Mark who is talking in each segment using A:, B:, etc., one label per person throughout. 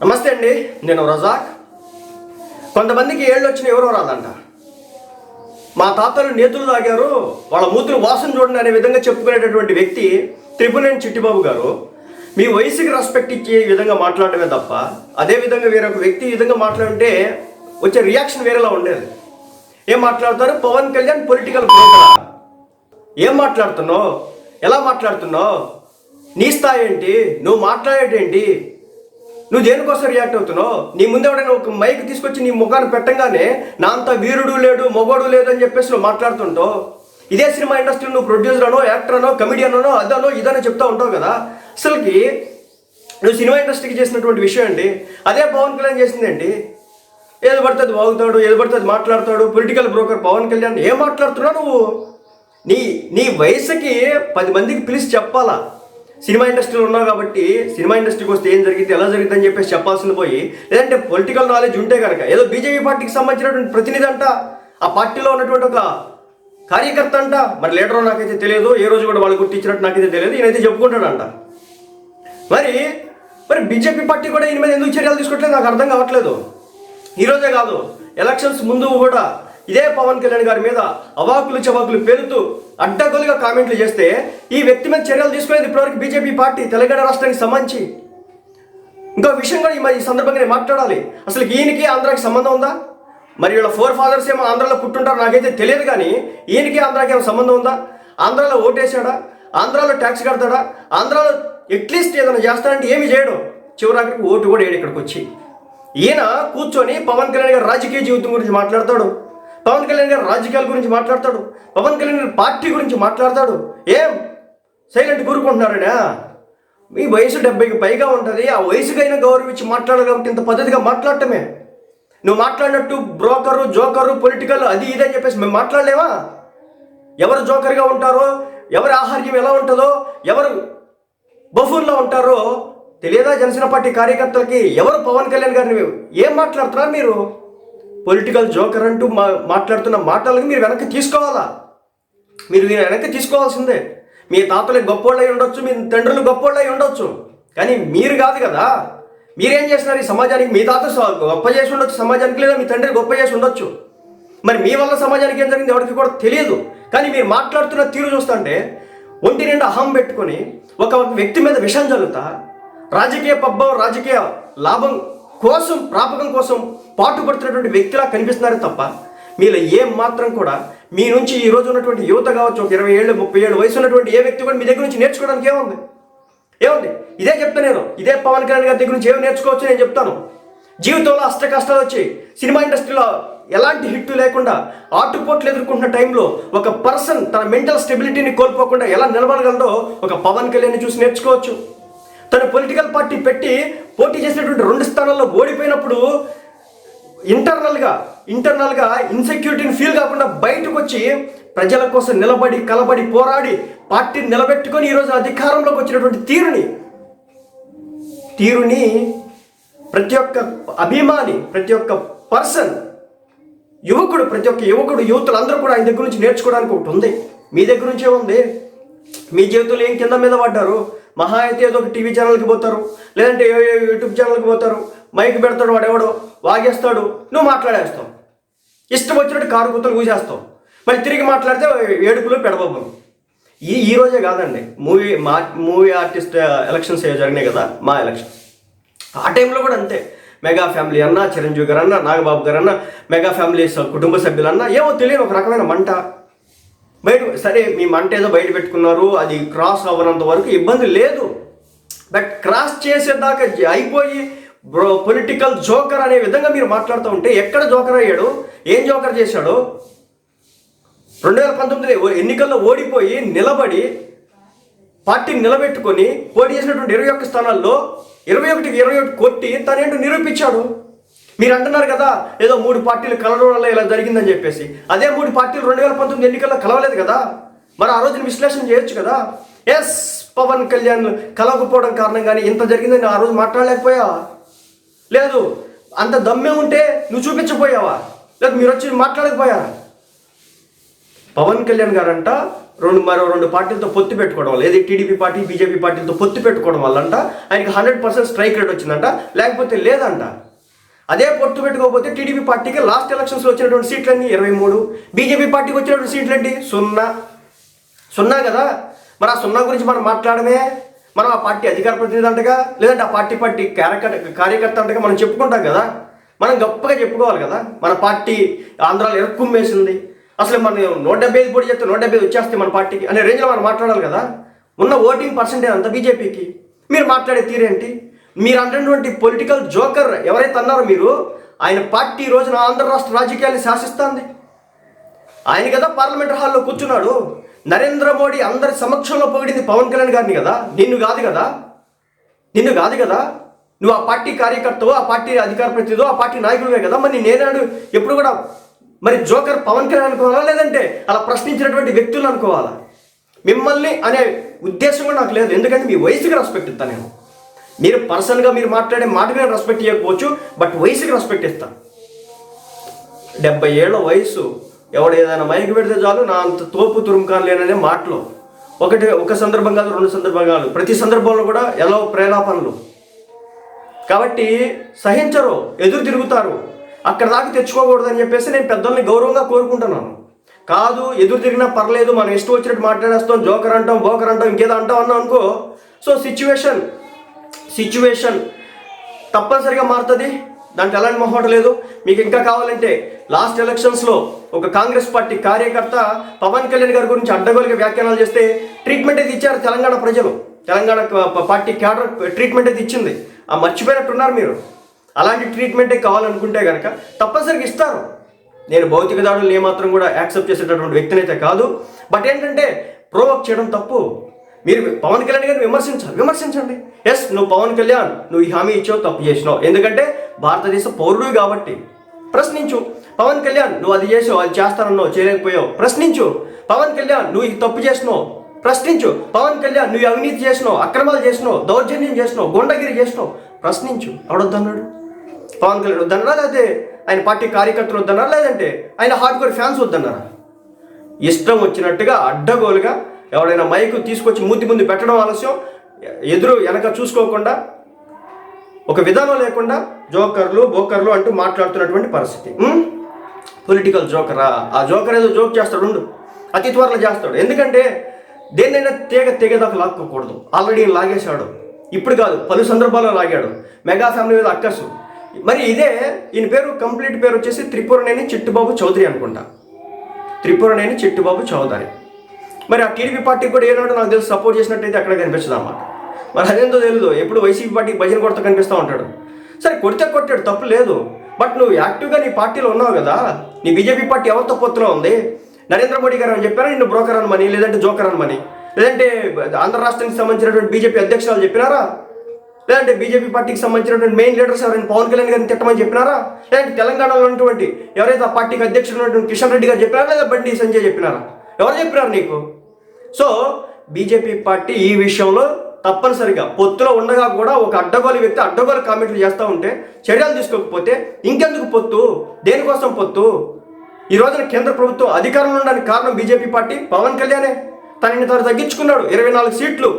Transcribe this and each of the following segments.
A: నమస్తే అండి నేను రజాక్. కొంతమందికి ఏళ్ళు వచ్చిన ఎవరో రాదంట. మా తాతలు నేతులు తాగారు వాళ్ళ మూతులు వాసన చూడండి అనే విధంగా చెప్పుకునేటటువంటి వ్యక్తి త్రిపునేని చిట్టిబాబు గారు. మీ వయసుకి రెస్పెక్ట్ ఇచ్చే విధంగా మాట్లాడటమే తప్ప అదే విధంగా వేరొక వ్యక్తి ఈ విధంగా మాట్లాడితే వచ్చే రియాక్షన్ వేరేలా ఉండేది. ఏం మాట్లాడతారు? పవన్ కళ్యాణ్ పొలిటికల్ బ్రోకరా ఏం మాట్లాడుతున్నావు? ఎలా మాట్లాడుతున్నావు? నీ స్థాయి ఏంటి? నువ్వు మాట్లాడేటేంటి నువ్వు దేనికోసం రియాక్ట్ అవుతున్నావు? నీ ముందు ఎవడైనా ఒక మైక్ తీసుకొచ్చి నీ ముఖాన్ని పెట్టంగానే నా అంత వీరుడు లేడు మొగోడు లేడు అని చెప్పేసి నువ్వు మాట్లాడుతుంటావు? ఇదే సినిమా ఇండస్ట్రీ నువ్వు ప్రొడ్యూసర్ అనో యాక్టర్ అనో కమిడియన్ అనో అదనో ఇదనో చెప్తా ఉంటావు కదా? అసలుకి నువ్వు సినిమా ఇండస్ట్రీకి చేసినటువంటి విషయం అండి అదే పవన్ కళ్యాణ్ చేసిందండి ఏది పడితే అది వాగుతాడు ఏది పడితే అది మాట్లాడతాడు పొలిటికల్ బ్రోకర్ పవన్ కళ్యాణ్ ఏం మాట్లాడుతున్నావు నువ్వు? నీ నీ వయసుకి పది మందికి పిలిచి చెప్పాలా? సినిమా ఇండస్ట్రీలో ఉన్నావు కాబట్టి సినిమా ఇండస్ట్రీకి వస్తే ఏం జరిగింది ఎలా జరిగింది అని చెప్పేసి చెప్పాల్సింది పోయి లేదంటే పొలిటికల్ నాలెడ్జ్ ఉంటే కనుక ఏదో బీజేపీ పార్టీకి సంబంధించినటువంటి ప్రతినిధి అంట ఆ పార్టీలో ఉన్నటువంటి ఒక కార్యకర్త అంట మరి లీడర్ నాకైతే తెలియదు ఏ రోజు కూడా వాళ్ళు గుర్తించినట్టు నాకైతే తెలియదు ఈయనైతే చెప్పుకుంటాడంట. మరి మరి బీజేపీ పార్టీ కూడా ఈయన మీద ఎందుకు చర్యలు తీసుకోవట్లేదు? నాకు అర్థం కావట్లేదు. ఈరోజే కాదు ఎలక్షన్స్ ముందు కూడా ఇదే పవన్ కళ్యాణ్ గారి మీద అవాకులు చవాకులు పేరుతూ అడ్డగోలుగా కామెంట్లు చేస్తే ఈ వ్యక్తి మీద చర్యలు తీసుకునేది ఇప్పటివరకు బీజేపీ పార్టీ తెలంగాణ రాష్ట్రానికి సంబంధించి. ఇంకో విషయం కూడా ఈ ఈ సందర్భంగా నేను మాట్లాడాలి. అసలు ఈయనకి ఆంధ్రాకి సంబంధం ఉందా? మరి వీళ్ళ ఫోర్ ఫాదర్స్ ఏమో ఆంధ్రాలో పుట్టుంటారు నాకైతే తెలియదు కానీ ఈయనకి ఆంధ్రాకి ఏమో సంబంధం ఉందా? ఆంధ్రాలో ఓటేసాడా ఆంధ్రాలో ట్యాక్స్ కడతాడా? ఆంధ్రాలో అట్లీస్ట్ ఏదైనా చేస్తాడంటే ఏమి చేయడు. చివరాకి ఓటు కూడా ఏడు ఇక్కడికి వచ్చి. ఈయన కూర్చొని పవన్ కళ్యాణ్ గారి రాజకీయ జీవితం గురించి మాట్లాడతాడు. పవన్ కళ్యాణ్ గారు రాజకీయాల గురించి మాట్లాడతాడు. పవన్ కళ్యాణ్ గారు పార్టీ గురించి మాట్లాడతాడు. ఏం? సైలెంట్ కూరుకుంటున్నారనా? మీ వయసు డెబ్బైకి పైగా ఉంటుంది. ఆ వయసుకైనా గౌరవించి మాట్లాడాలి కాబట్టి ఇంత పద్ధతిగా మాట్లాడటమే. నువ్వు మాట్లాడినట్టు బ్రోకరు జోకరు పొలిటికల్ అది ఇది అని చెప్పేసి మేము మాట్లాడలేమా? ఎవరు జోకర్గా ఉంటారో ఎవరి ఆహార్యం ఎలా ఉంటుందో ఎవరు బఫూన్లో ఉంటారో తెలియదా జనసేన పార్టీ కార్యకర్తలకి? ఎవరు పవన్ కళ్యాణ్ గారిని? ఏం మాట్లాడుతున్నారు మీరు? పొలిటికల్ జోకర్ అంటూ మా మాట్లాడుతున్న మాటలకు మీరు వెనక్కి తీసుకోవాలా? మీరు మీరు వెనక్కి తీసుకోవాల్సిందే. మీ తాతలు గొప్పోళ్ళు అయి ఉండొచ్చు మీ తండ్రులు గొప్పోళ్ళు అయి ఉండొచ్చు. కానీ మీరు కాదు కదా. మీరేం చేస్తున్నారు ఈ సమాజానికి? మీ తాత గొప్ప చేసి ఉండొచ్చు సమాజానికి లేదా మీ తండ్రి గొప్ప చేసి ఉండొచ్చు. మరి మీ వల్ల సమాజానికి ఏం జరిగింది ఎవరికి కూడా తెలియదు. కానీ మీరు మాట్లాడుతున్న తీరు చూస్తుంటే ఒంటి నిండా అహం పెట్టుకొని ఒక వ్యక్తి మీద విషం జల్లుతా రాజకీయ పబ్బం రాజకీయ లాభం కోసం ప్రాపకం కోసం పాటుపడుతున్నటువంటి వ్యక్తిలా కనిపిస్తున్నారే తప్ప మీలో ఏం మాత్రం కూడా మీ నుంచి ఈ రోజు ఉన్నటువంటి యువత కావచ్చు ఒక ఇరవై ఏళ్ళు ముప్పై ఏళ్ళు వయసు ఉన్నటువంటి ఏ వ్యక్తి కూడా మీ దగ్గర నుంచి నేర్చుకోవడానికి ఏముంది? ఏముంది? ఇదే చెప్తాను నేను. ఇదే పవన్ కళ్యాణ్ గారి దగ్గర నుంచి ఏమి నేర్చుకోవచ్చు నేను చెప్తాను. జీవితంలో అష్ట కష్టాలు వచ్చి సినిమా ఇండస్ట్రీలో ఎలాంటి హిట్ లేకుండా ఆటుపోట్లు ఎదుర్కొంటున్న టైంలో ఒక పర్సన్ తన మెంటల్ స్టెబిలిటీని కోల్పోకుండా ఎలా నిలబడగలదో ఒక పవన్ కళ్యాణ్ చూసి నేర్చుకోవచ్చు. తను పొలిటికల్ పార్టీ పెట్టి పోటీ చేసినటువంటి రెండు స్థానాల్లో ఓడిపోయినప్పుడు ఇంటర్నల్గా ఇంటర్నల్గా ఇన్సెక్యూరిటీని ఫీల్ కాకుండా బయటకు వచ్చి ప్రజల కోసం నిలబడి కలబడి పోరాడి పార్టీని నిలబెట్టుకొని ఈరోజు అధికారంలోకి వచ్చినటువంటి తీరుని తీరుని ప్రతి ఒక్క అభిమాని ప్రతి ఒక్క పర్సన్ యువకుడు ప్రతి ఒక్క యువకుడు యువతులు అందరూ కూడా ఆయన దగ్గర నుంచి నేర్చుకోవడానికి ఒకటి ఉంది. మీ దగ్గర నుంచే ఉంది. మీ జీవితంలో ఏం కింద మీద పడ్డారు? మహా అయితే ఏదో ఒక టీవీ ఛానల్కి పోతారు లేదంటే ఏ యూట్యూబ్ ఛానల్కి పోతారు మైక్ పెడతాడు వాడు ఎవడో వాగేస్తాడు నువ్వు మాట్లాడేస్తావు. ఇష్టం వచ్చినట్టు కారు కూతలు కూసేస్తావు. మళ్ళీ తిరిగి మాట్లాడితే ఏడుపులు పెడబొబ్బలు. ఈ ఈ రోజే కాదండి మూవీ మా మూవీ ఆర్టిస్ట్ ఎలక్షన్స్ జరిగినాయి కదా మా ఎలక్షన్. ఆ టైంలో కూడా అంతే. మెగా ఫ్యామిలీ అన్న చిరంజీవి గారు అన్న నాగబాబు గారు అన్న మెగా ఫ్యామిలీ స- కుటుంబ సభ్యులన్నా ఏమో తెలియని ఒక రకమైన మంట. బయట సరే మీ మంట ఏదో బయట పెట్టుకున్నారు అది క్రాస్ అవ్వనంత వరకు ఇబ్బంది లేదు. బట్ క్రాస్ చేసేదాకా అయిపోయి బ్రో పొలిటికల్ జోకర్ అనే విధంగా మీరు మాట్లాడుతూ ఉంటే ఎక్కడ జోకర్ అయ్యాడు? ఏం జోకర్ చేశాడు? రెండు వేల పంతొమ్మిది ఎన్నికల్లో ఓడిపోయి నిలబడి పార్టీని నిలబెట్టుకొని పోటీ చేసినటువంటి ఇరవై ఒక్క స్థానాల్లో ఇరవై ఒకటికి ఇరవై ఒకటి కొట్టి తనేంటో నిరూపించాడు. మీరు అంటున్నారు కదా ఏదో మూడు పార్టీలు కలవడం వల్ల ఇలా జరిగిందని చెప్పేసి. అదే మూడు పార్టీలు రెండు వేల పంతొమ్మిది ఎన్నికల్లో కలవలేదు కదా? మరి ఆ రోజున విశ్లేషణ చేయొచ్చు కదా? ఎస్ పవన్ కళ్యాణ్ కలవకపోవడం కారణం కానీ ఇంత జరిగిందని ఆ రోజు మాట్లాడలేకపోయావా లేదు అంత దమ్మే ఉంటే నువ్వు చూపించకపోయావా? లేదు మీరు వచ్చి మాట్లాడకపోయారా పవన్ కళ్యాణ్ గారంట రెండు మరో రెండు పార్టీలతో పొత్తు పెట్టుకోవడం వల్ల ఏది టీడీపీ పార్టీ బీజేపీ పార్టీలతో పొత్తు పెట్టుకోవడం వల్ల అంట ఆయనకి హండ్రెడ్ పర్సెంట్ స్ట్రైక్ రేట్ వచ్చిందంట లేకపోతే లేదంట. అదే పొత్తు పెట్టుకోకపోతే టీడీపీ పార్టీకి లాస్ట్ ఎలక్షన్స్లో వచ్చినటువంటి సీట్లన్నీ ఇరవై మూడు. బీజేపీ పార్టీకి వచ్చినటువంటి సీట్లు ఏంటి సున్నా. సున్నా కదా? మరి ఆ సున్నా గురించి మనం మాట్లాడమే. మనం ఆ పార్టీ అధికార ప్రతినిధి అంటగా లేదంటే ఆ పార్టీ పార్టీ కార్యకర్త కార్యకర్త అంటగా మనం చెప్పుకుంటాం కదా? మనం గొప్పగా చెప్పుకోవాలి కదా? మన పార్టీ ఆంధ్రాలో ఎరుక్కుమ్మేసింది. అసలు మనం నూట డెబ్బై ఐదు పోటీ చేస్తే నూట డెబ్బై వచ్చేస్తే మన పార్టీకి అనే రేంజ్లో మనం మాట్లాడాలి కదా? ఉన్న ఓటింగ్ పర్సెంటేజ్ అంతా బీజేపీకి. మీరు మాట్లాడే తీరేంటి? మీరు అంటున్నటువంటి పొలిటికల్ జోకర్ ఎవరైతే అన్నారో మీరు ఆయన పార్టీ ఈ రోజున ఆంధ్ర రాష్ట్ర రాజకీయాన్ని శాసిస్తుంది. ఆయన కదా పార్లమెంట్ హాల్లో కూర్చున్నాడు. నరేంద్ర మోడీ అందరి సమక్షంలో పొగిడింది పవన్ కళ్యాణ్ గారిని కదా? నిన్ను కాదు కదా? నిన్ను కాదు కదా? నువ్వు ఆ పార్టీ కార్యకర్తవో ఆ పార్టీ అధికార ప్రతినిధో ఆ పార్టీ నాయకుడివే కదా? మరి నేనాడు ఎప్పుడు కూడా మరి జోకర్ పవన్ కళ్యాణ్ అనుకోవాలా? లేదంటే అలా ప్రశ్నించినటువంటి వ్యక్తులు అనుకోవాలా? మిమ్మల్ని అనే ఉద్దేశం కూడా నాకు లేదు. ఎందుకంటే మీ వయసుకి రెస్పెక్ట్ ఇస్తాను నేను. మీరు పర్సనల్గా మీరు మాట్లాడే మాటకి నేను రెస్పెక్ట్ ఇవ్వకపోవచ్చు బట్ వయసుకి రెస్పెక్ట్ ఇస్తాను. డెబ్బై ఏళ్ళ వయసు ఎవడు ఏదైనా మైకి పెడితే చాలు నా అంత తోపు తురుముకాను లేననే మాటలు. ఒకటి ఒక సందర్భం కాదు రెండు సందర్భం కాదు. ప్రతి సందర్భంలో కూడా ఎలా ప్రేలాపనలు. కాబట్టి సహించరు ఎదురు తిరుగుతారు. అక్కడ దాకా తెచ్చుకోకూడదని చెప్పేసి నేను పెద్దల్ని గౌరవంగా కోరుకుంటున్నాను. కాదు ఎదురు తిరిగినా పర్లేదు మనం ఇష్టం వచ్చినట్టు మాట్లాడేస్తాం జోకర్ అంటాం బోకర్ అంటాం ఇంకేదో అంటాం అన్నాం అనుకో సో సిచ్యువేషన్ సిచ్యువేషన్ తప్పనిసరిగా మారుతుంది. దాంట్లో ఎలాంటి మొహమాట లేదు. మీకు ఇంకా కావాలంటే లాస్ట్ ఎలక్షన్స్లో ఒక కాంగ్రెస్ పార్టీ కార్యకర్త పవన్ కళ్యాణ్ గారి గురించి అడ్డగోలుగా వ్యాఖ్యానాలు చేస్తే ట్రీట్మెంట్ అయితే ఇచ్చారు తెలంగాణ ప్రజలు. తెలంగాణ పార్టీ క్యాడర్ ట్రీట్మెంట్ అయితే ఇచ్చింది. ఆ మర్చిపోయినట్టున్నారు మీరు. అలాంటి ట్రీట్మెంటే కావాలనుకుంటే కనుక తప్పనిసరిగా ఇస్తారు. నేను భౌతిక దాడులు ఏమాత్రం కూడా యాక్సెప్ట్ చేసేటటువంటి వ్యక్తిని అయితే కాదు. బట్ ఏంటంటే ప్రోవోక్ చేయడం తప్పు. మీరు పవన్ కళ్యాణ్ గారిని విమర్శించాలి. విమర్శించండి. ఎస్ నువ్వు పవన్ కళ్యాణ్ నువ్వు ఈ హామీ ఇచ్చావు తప్పు చేసినావు. ఎందుకంటే భారతదేశ పౌరుడు కాబట్టి. ప్రశ్నించు. పవన్ కళ్యాణ్ నువ్వు అది చేసావు అది చేస్తానన్నావు చేయలేకపోయావు. ప్రశ్నించు. పవన్ కళ్యాణ్ నువ్వు ఈ తప్పు చేసినావు. ప్రశ్నించు. పవన్ కళ్యాణ్ నువ్వు అవినీతి చేసినావు అక్రమాలు చేసినావు దౌర్జన్యం చేసినావు గుండగిరి చేసినావు. ప్రశ్నించు. ఎవడొద్దన్నాడు పవన్ కళ్యాణ్ వద్దన్నారా లేకపోతే ఆయన పార్టీ కార్యకర్తలు వద్దన్నారా లేదంటే ఆయన హార్డ్ కోర్ ఫ్యాన్స్ వద్దన్నారా? ఇష్టం వచ్చినట్టుగా అడ్డగోలుగా ఎవడైనా మైకు తీసుకొచ్చి ముందు ముందు పెట్టడం ఆలస్యం. ఎదురు వెనక చూసుకోకుండా ఒక విధానం లేకుండా జోకర్లు బోకర్లు అంటూ మాట్లాడుతున్నటువంటి పరిస్థితి. పొలిటికల్ జోకరా ఆ? జోకర్ ఏదో జోక్ చేస్తాడు ఉండు. అతి త్వరలో చేస్తాడు. ఎందుకంటే దేన్నైనా తీగ తెగేదాకా లాక్కోకూడదు. ఆల్రెడీ లాగేశాడు. ఇప్పుడు కాదు పలు సందర్భాల్లో లాగాడు. మెగా ఫ్యామిలీ మీద అక్కసు మరి ఇదే ఈయన పేరు కంప్లీట్ పేరు వచ్చేసి త్రిపురనేని చిట్టుబాబు చౌదరి అనుకుంటా. త్రిపురనేని చిట్టుబాబు చౌదరి. మరి ఆ టీడీపీ పార్టీ కూడా ఏనాడు నాకు తెలిసి సపోర్ట్ చేసినట్టయితే అక్కడ కనిపించదు అన్నమాట మరి అదేందో తెలియదు ఎప్పుడు వైసీపీ పార్టీకి భజన కొడతా కనిపిస్తూ ఉంటాడు. సరే కొడితే కొట్టాడు తప్పు లేదు. బట్ నువ్వు యాక్టివ్గా నీ పార్టీలో ఉన్నావు కదా నీ బీజేపీ పార్టీ ఎవరితో పొత్తులో ఉంది? నరేంద్ర మోడీ గారు అని చెప్పారా? నిన్ను బ్రోకర్ అనమని లేదంటే జోకర్ అనమని? లేదంటే ఆంధ్ర రాష్ట్రానికి సంబంధించినటువంటి బీజేపీ అధ్యక్షురాలు చెప్పినారా? లేదంటే బీజేపీ పార్టీకి సంబంధించినటువంటి మెయిన్ లీడర్స్ ఎవరైనా పవన్ కళ్యాణ్ గారిని తిట్టమని చెప్పినారా? లేదంటే తెలంగాణలో ఉన్నటువంటి ఎవరైతే ఆ పార్టీకి అధ్యక్షుడు ఉన్నటువంటి కిషన్ రెడ్డి గారు చెప్పినారా? లేదా బండి సంజయ్ చెప్పినారా? ఎవరు చెప్పినారు నీకు? సో బీజేపీ పార్టీ ఈ విషయంలో తప్పనిసరిగా పొత్తులో ఉండగా కూడా ఒక అడ్డగోలు వ్యక్తి అడ్డగోలు కామెంట్లు చేస్తూ ఉంటే చర్యలు తీసుకోకపోతే ఇంకెందుకు పొత్తు? దేనికోసం పొత్తు? ఈ రోజున కేంద్ర ప్రభుత్వం అధికారంలో ఉండడానికి కారణం బీజేపీ పార్టీ? పవన్ కళ్యాణే. తనని తను తగ్గించుకున్నాడు. ఇరవై నాలుగు సీట్లు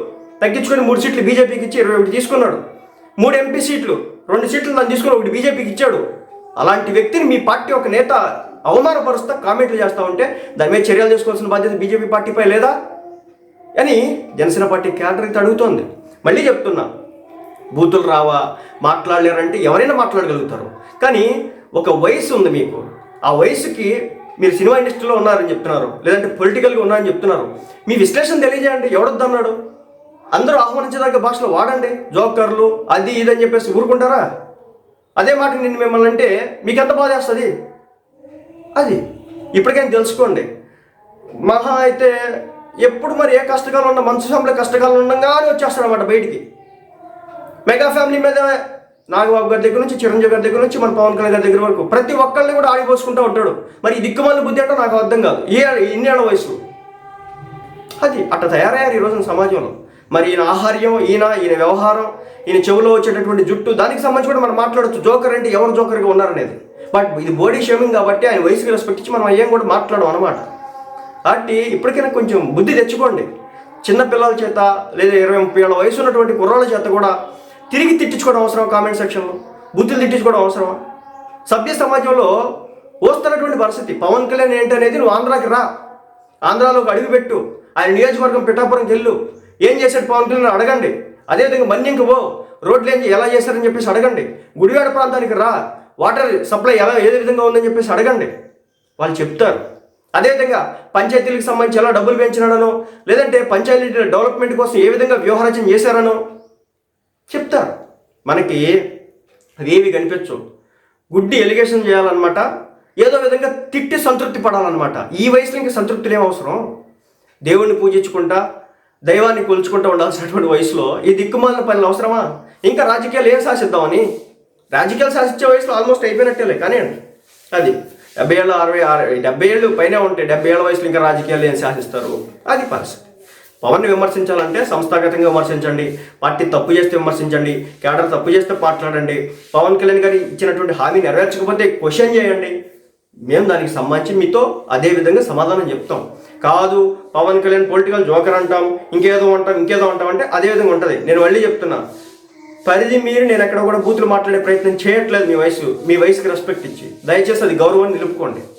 A: తగ్గించుకొని మూడు సీట్లు బీజేపీకి ఇచ్చి ఇరవై ఒకటి తీసుకున్నాడు. మూడు ఎంపీ సీట్లు రెండు సీట్లు తను తీసుకుని ఒకటి బీజేపీకి ఇచ్చాడు. అలాంటి వ్యక్తిని మీ పార్టీ ఒక నేత అవమానపరుస్తా కామెంట్లు చేస్తూ ఉంటే దాని మీద చర్యలు తీసుకోవాల్సిన బాధ్యత బీజేపీ పార్టీపై లేదా? అని జనసేన పార్టీ క్యాడర్ అయితే అడుగుతోంది. మళ్ళీ చెప్తున్నా బూతులు రావా మాట్లాడలేరంటే ఎవరైనా మాట్లాడగలుగుతారు. కానీ ఒక వయసు ఉంది మీకు. ఆ వయసుకి మీరు సినిమా ఇండస్ట్రీలో ఉన్నారని చెప్తున్నారు లేదంటే పొలిటికల్గా ఉన్నారని చెప్తున్నారు. మీ విశ్లేషణ తెలియజేయండి ఎవడొద్దన్నాడు అందరూ ఆహ్వానించదగ్గ భాషలో వాడండి జోకర్లు అది ఇది అని చెప్పేసి ఊరుకుంటారా? అదే మాట నేను మిమ్మల్ని అంటే మీకు ఎంత బాధ వేస్తుంది? అది ఇప్పటికైనా తెలుసుకోండి. మహా అయితే ఎప్పుడు మరి ఏ కష్టకాలం ఉన్నా మంచి సమయంలో కష్టకాలం ఉండగానే వచ్చేస్తారనమాట బయటికి. మెగా ఫ్యామిలీ మీద నాగబాబు గారి దగ్గర నుంచి చిరంజీవి గారి దగ్గర నుంచి మన పవన్ కళ్యాణ్ గారి దగ్గర వరకు ప్రతి ఒక్కరిని కూడా ఆడిపోసుకుంటూ ఉంటాడు. మరి దిక్కుమాలి బుద్ధి అంటే నాకు అర్థం కాదు. ఏ ఇన్నేళ్ళ వయసు. అది అట్ట తయారయ్యారు ఈ రోజున సమాజంలో. మరి ఈయన ఆహార్యం ఈయన ఈయన వ్యవహారం ఈయన చెవులో వచ్చేటటువంటి జుట్టు దానికి సంబంధించి కూడా మనం మాట్లాడొచ్చు. జోకర్ అంటే ఎవరు జోకర్గా ఉన్నారనేది. బట్ ఇది బాడీ షేమింగ్ కాబట్టి ఆయన వయసుకి రెస్పెక్ట్ ఇచ్చి మనం అయ్యాం కూడా మాట్లాడడం అనమాట కాబట్టి ఇప్పటికైనా కొంచెం బుద్ధి తెచ్చుకోండి. చిన్న పిల్లల చేత లేదా ఇరవై ముప్పై ఏళ్ళ వయసు ఉన్నటువంటి కుర్రాళ్ళ చేత కూడా తిరిగి తిట్టించుకోవడం అవసరం కామెంట్ సెక్షన్లో? బుద్ధులు తిట్టించుకోవడం అవసరమా? సభ్య సమాజంలో వస్తున్నటువంటి పరిస్థితి పవన్ కళ్యాణ్ ఏంటనేది నువ్వు ఆంధ్రాకి రా. ఆంధ్రాలోకి అడుగుపెట్టు ఆయన నియోజకవర్గం పిఠాపురంకి వెళ్ళు ఏం చేశాడు పవన్ కళ్యాణ్ అడగండి. అదేవిధంగా మన్యంకి పో. రోడ్లు ఏం ఎలా చేశారని చెప్పేసి అడగండి. గుడివాడ ప్రాంతానికి రా. వాటర్ సప్లై ఎలా ఏ విధంగా ఉందని చెప్పేసి అడగండి. వాళ్ళు చెప్తారు. అదేవిధంగా పంచాయతీలకు సంబంధించి ఎలా డబ్బులు పెంచినాడనో లేదంటే పంచాయతీ డెవలప్మెంట్ కోసం ఏ విధంగా వ్యూహరచన చేశారనో చెప్తారు. మనకి అవేవి కనిపించవు గుడ్డి ఎలిగేషన్ చేయాలన్నమాట. ఏదో విధంగా తిట్టి సంతృప్తి పడాలన్నమాట. ఈ వయసులో ఇంకా సంతృప్తులు ఏం అవసరం? దేవుణ్ణి పూజించుకుంటా దైవాన్ని కొలుచుకుంటూ ఉండాల్సినటువంటి వయసులో ఈ దిక్కుమాలిన పనులు అవసరమా? ఇంకా రాజకీయాలు ఏం శాసిద్దామని రాజకీయాలు శాసించే వయసులో ఆల్మోస్ట్ అయిపోయినట్టేలే కానీ అది. డెబ్బై ఏళ్ళు అరవై అరవై డెబ్బై ఏళ్ళు పైన ఉంటే డెబ్బై ఏళ్ళ వయసులో ఇంకా రాజకీయాలు ఏం శాసిస్తారు అది పరిస్థితి పవన్ని విమర్శించాలంటే సంస్థాగతంగా విమర్శించండి పార్టీ తప్పు చేస్తే విమర్శించండి కేడర్ తప్పు చేస్తే మాట్లాడండి పవన్ కళ్యాణ్ గారి ఇచ్చినటువంటి హామీ నెరవేర్చకపోతే క్వశ్చన్ చేయండి. మేము దానికి సంబంధించి మీతో అదే విధంగా సమాధానం చెప్తాం. కాదు పవన్ కళ్యాణ్ పొలిటికల్ జోకర్ అంటాం ఇంకేదో అంటాం ఇంకేదో అంటాం అంటే అదే విధంగా ఉంటుంది. నేను మళ్ళీ చెప్తున్నా పరిధి మీరు నేను ఎక్కడ కూడా బూతులు మాట్లాడే ప్రయత్నం చేయట్లేదు మీ వయసు మీ వయసుకి రెస్పెక్ట్ ఇచ్చి. దయచేసి అది గౌరవాన్ని నిలుపుకోండి.